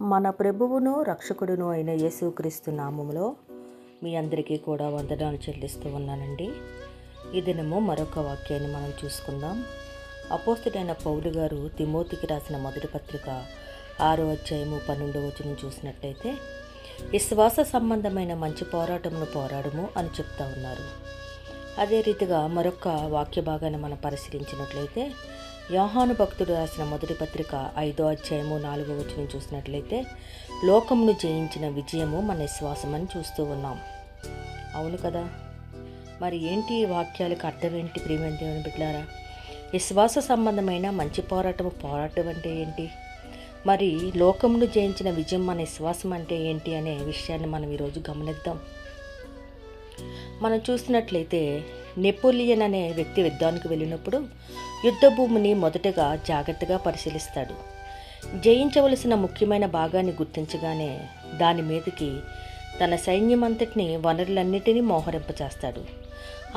మన ప్రభువును రక్షకుడును అయిన యేసుక్రీస్తు నామములో మీ అందరికీ కూడా వందనాలు చెల్లిస్తూ ఉన్నానండి. ఈ దినము మరొక వాక్యాన్ని మనం చూసుకుందాం. అపోస్తుడైన పౌలు గారు తిమోతికి రాసిన మొదటి పత్రిక ఆరో అధ్యాయము పన్నెండో వచనం చూసినట్లయితే విశ్వాస సంబంధమైన మంచి పోరాటమును పోరాడము అని చెప్తా ఉన్నారు. అదే రీతిగా మరొక వాక్య భాగాన్ని మనం పరిశీలించినట్లయితే యోహాను భక్తుడు రాసిన మొదటి పత్రిక ఐదో అధ్యాయము నాలుగో వచనం చూసినట్లయితే లోకమును జయించిన విజయము మన శ్వాసమని చూస్తూ ఉన్నాం. అవును కదా? మరి ఏంటి ఈ వాక్యాలకు అర్థం ఏంటి? ప్రియమైన దేవుని బిడ్డారా? విశ్వాస సంబంధమైన మంచి పోరాటము పోరాటం అంటే ఏంటి? మరి లోకమును జయించిన విజయం మన విశ్వాసం అంటే ఏంటి అనే విషయాన్ని మనం ఈరోజు గమనిద్దాం. మనం చూసినట్లయితే నెపోలియన్ అనే వ్యక్తి యుద్ధానికి వెళ్ళినప్పుడు యుద్ధ భూమిని మొదటగా జాగ్రత్తగా పరిశీలిస్తాడు. జయించవలసిన ముఖ్యమైన భాగాన్ని గుర్తించగానే దాని మీదకి తన సైన్యమంతటిని వనరులన్నిటినీ మోహరింపచేస్తాడు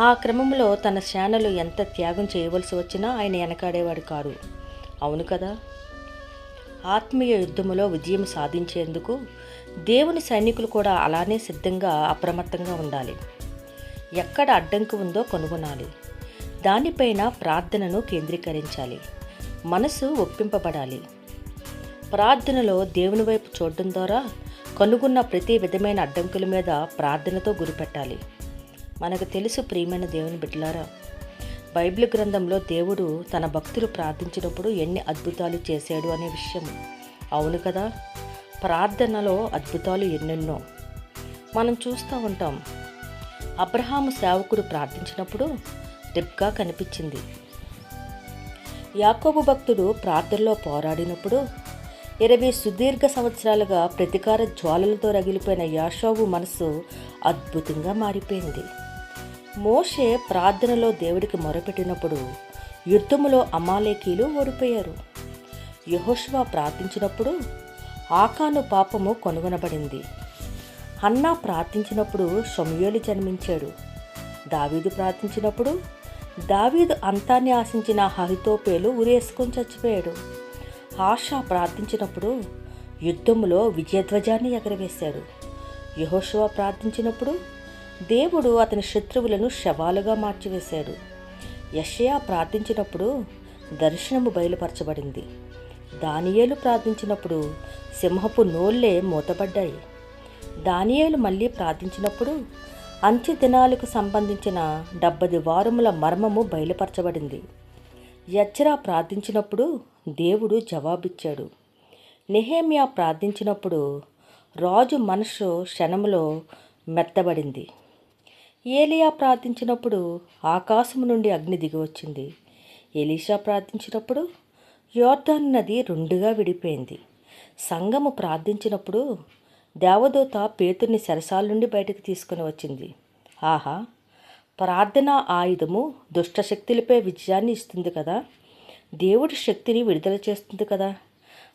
ఆ క్రమంలో తన శానలు ఎంత త్యాగం చేయవలసి వచ్చినా ఆయన వెనకాడేవాడు కారు. అవును కదా? ఆత్మీయ యుద్ధములో విజయం సాధించేందుకు దేవుని సైనికులు కూడా అలానే సిద్ధంగా అప్రమత్తంగా ఉండాలి. ఎక్కడ అడ్డంకి ఉందో కనుగొనాలి. దానిపైన ప్రార్థనను కేంద్రీకరించాలి. మనసు ఒప్పింపబడాలి. ప్రార్థనలో దేవుని వైపు చూడడం ద్వారా కనుగొన్న ప్రతి విధమైన అడ్డంకుల మీద ప్రార్థనతో గురిపెట్టాలి. మనకు తెలుసు ప్రియమైన దేవుని బిడ్డలారా బైబిల్ గ్రంథంలో దేవుడు తన భక్తులు ప్రార్థించినప్పుడు ఎన్ని అద్భుతాలు చేశాడు అనే విషయం. అవును కదా? ప్రార్థనలో అద్భుతాలు ఎన్నెన్నో. మనం చూస్తూ ఉంటాం అబ్రహాము సేవకుడు ప్రార్థించినప్పుడు రిబ్గా కనిపించింది. యాకోబు భక్తుడు ప్రార్థనలో పోరాడినప్పుడు ఇరవై సుదీర్ఘ సంవత్సరాలుగా ప్రతీకార జ్వాలలతో రగిలిపోయిన యాషోబు మనసు అద్భుతంగా మారిపోయింది. మోషే ప్రార్థనలో దేవుడికి మొరపెట్టినప్పుడు యుద్ధములో అమాలేకీలు ఓడిపోయారు. యహోష్వా ప్రార్థించినప్పుడు ఆకాను పాపము కనుగొనబడింది. హన్నా ప్రార్థించినప్పుడు సమయోలు జన్మించాడు. దావీదు ప్రార్థించినప్పుడు దావీదు అంతాన్ని ఆశించిన హరితోపేలు ఉరేసుకొని చచ్చిపోయాడు. ఆశ ప్రార్థించినప్పుడు యుద్ధంలో విజయధ్వజాన్ని ఎగరవేశాడు. యహోషువా ప్రార్థించినప్పుడు దేవుడు అతని శత్రువులను శవాలుగా మార్చివేశాడు. యషయా ప్రార్థించినప్పుడు దర్శనము బయలుపరచబడింది. దానియేలు ప్రార్థించినప్పుడు సింహపు నోళ్ళే మూతపడ్డాయి. దానియేలు మళ్ళీ ప్రార్థించినప్పుడు అంత్య దినాలకు సంబంధించిన డెబ్బది వారముల మర్మము బయలుపరచబడింది. యచ్చరా ప్రార్థించినప్పుడు దేవుడు జవాబిచ్చాడు. నెహేమియా ప్రార్థించినప్పుడు రాజు మనసు క్షణములో మెత్తబడింది. ఏలియా ప్రార్థించినప్పుడు ఆకాశము నుండి అగ్ని దిగివచ్చింది. ఎలీషా ప్రార్థించినప్పుడు యోర్ధాన్ నది రెండుగా విడిపోయింది. సంగము ప్రార్థించినప్పుడు దేవదూత పేతుర్ని సరసాల నుండి బయటకు తీసుకుని వచ్చింది. ఆహా ప్రార్థన ఆయుధము దుష్టశక్తులపై విజయాన్ని ఇస్తుంది కదా. దేవుడి శక్తిని విడుదల చేస్తుంది కదా.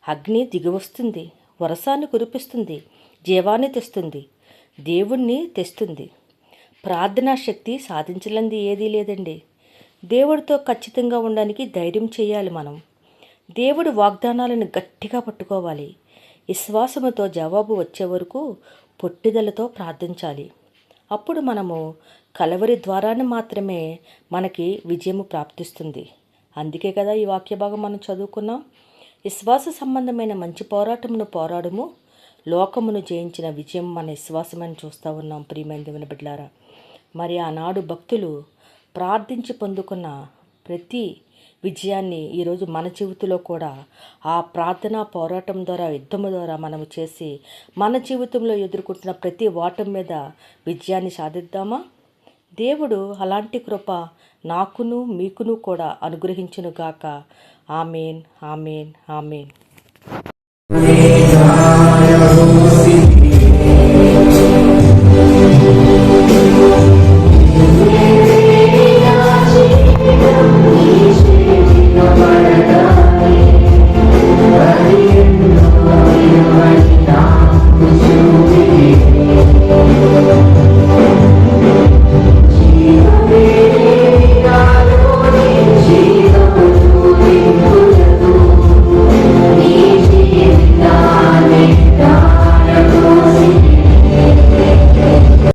అగ్ని దిగివస్తుంది వరసాన్ని కురిపిస్తుంది జీవాన్ని తెస్తుంది దేవుణ్ణి తెస్తుంది. ప్రార్థనా శక్తి సాధించలంది ఏదీ లేదండి. దేవుడితో ఖచ్చితంగా ఉండడానికి ధైర్యం చేయాలి మనం. దేవుడి వాగ్దానాలను గట్టిగా పట్టుకోవాలి. విశ్వాసముతో జవాబు వచ్చే వరకు పొట్టిదలతో ప్రార్థించాలి. అప్పుడు మనము కలవరి ద్వారానే మాత్రమే మనకి విజయము ప్రాప్తిస్తుంది. అందుకే కదా ఈ వాక్య భాగం మనం చదువుకున్నాం. విశ్వాస సంబంధమైన మంచి పోరాటమును పోరాడము లోకమును జయించిన విజయం మన విశ్వాసమని చూస్తూ ఉన్నాం ప్రియమైన దేవుని బిడ్డారా మరి ఆనాడు భక్తులు ప్రార్థించి పొందుకున్న ప్రతి విజయాన్ని ఈరోజు మన జీవితంలో కూడా ఆ ప్రార్థనా పోరాటం ద్వారా యుద్ధం ద్వారా మనము చేసి మన జీవితంలో ఎదుర్కొంటున్న ప్రతి ఓటం మీద విజయాన్ని సాధిద్దామా? దేవుడు అలాంటి కృప నాకును మీకును కూడా అనుగ్రహించునుగాక. Amen amen amen.